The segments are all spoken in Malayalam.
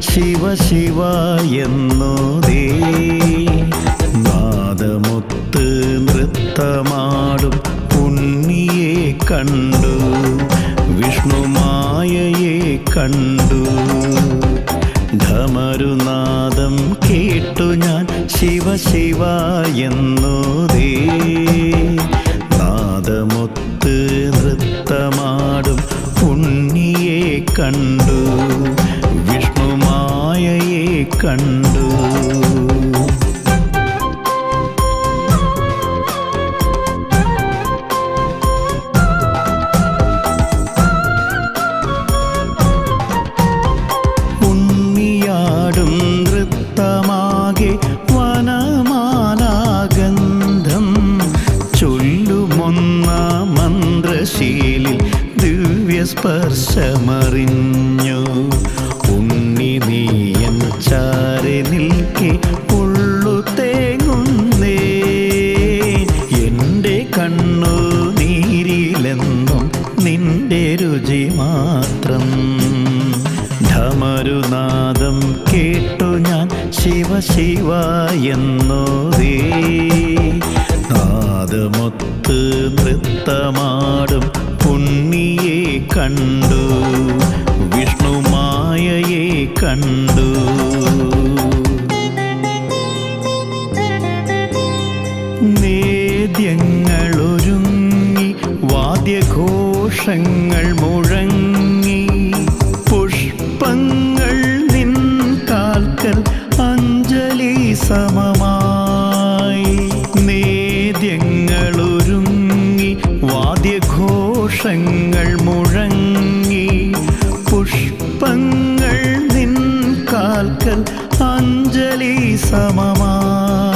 ശിവ ശിവ എന്നോതേ നാദമൊത്ത് നൃത്തമാടും ഉണ്ണിയെ കണ്ടു. വിഷ്ണുമായയെ കണ്ടു. ധമരുനാദം കേട്ടു ഞാൻ ശിവ ശിവ എന്നോതേ നാദമൊത്ത് നൃത്തമാടും ഉണ്ണിയെ കണ്ടു വിഷ്ണുമായയെ കണ്ടു ഉണ്ണിയാടും നൃത്തമാകെ വനമാലാഗന്ധം ചൊല്ലുമൊന്ന മന്ത്രശീലിൽ ദിവ്യസ്പർശമറിഞ്ഞു ഉണ്ണി നീയൻ ചാരി നിൽക്കെ ഉള്ളു തേങ്ങുന്നേ. എന്റെ കണ്ണു നീരിലെന്നും നിന്റെ രുചി മാത്രം. ധമരുനാദം കേട്ടു ഞാൻ ശിവ ശിവ എന്നോദേ നാദമൊത്ത് നൃത്തമാടും പുണ്ണിയെ കണ്ടു. വിഷ്ണുമായയെ കണ്ടു. നേദ്യങ്ങളൊരുങ്ങി വാദ്യഘോഷങ്ങൾ മുഴങ്ങി. പുഷ്പങ്ങൾ നിൻ കാൽക്കൽ അഞ്ജലി സമമായി. നേദ്യങ്ങളൊരുങ്ങി വാദ്യഘോഷങ്ങൾ കാൽക്കൽ അഞ്ജലി സമമായി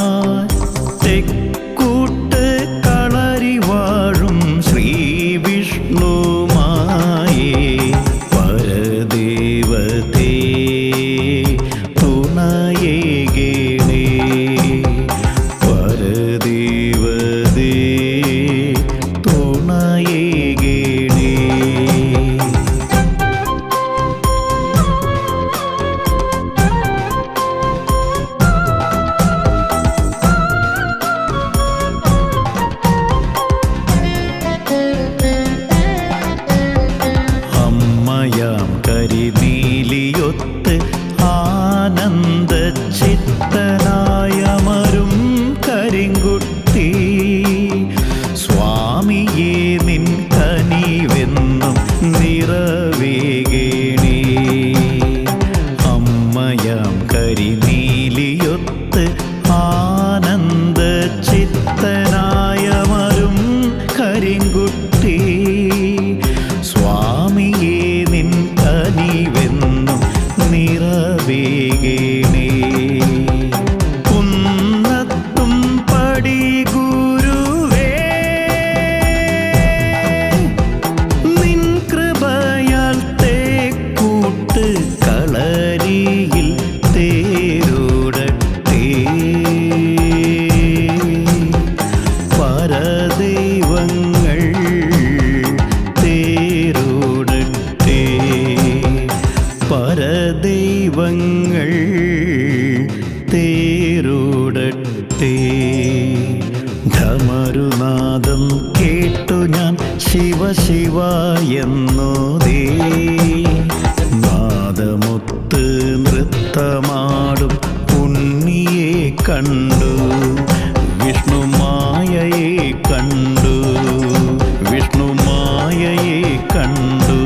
ചിത്തനായമരും കരിങ്കുട്ടി. സ്വാമിയെ നിൻ കനിവെന്നും നിറവേകേണേ. അമ്മയാം കരിനീലിയൊത്ത് ആനന്ദ ചിത്തനായമരും കരിങ്കുട്ടി. സ്വാമിയെ നിൻ കനിവെന്നും നിറവേകേണേ. പരദൈവങ്ങൾ തേരോടട്ടെ. ധമരുനാദം കേട്ടു ഞാൻ ശിവ ശിവ എന്നോതേ നാദമൊത്ത് നൃത്തമാടും ഉണ്ണിയെ കണ്ടു. വിഷ്ണുമായയെ കണ്ടു. വിഷ്ണുമായയെ കണ്ടു.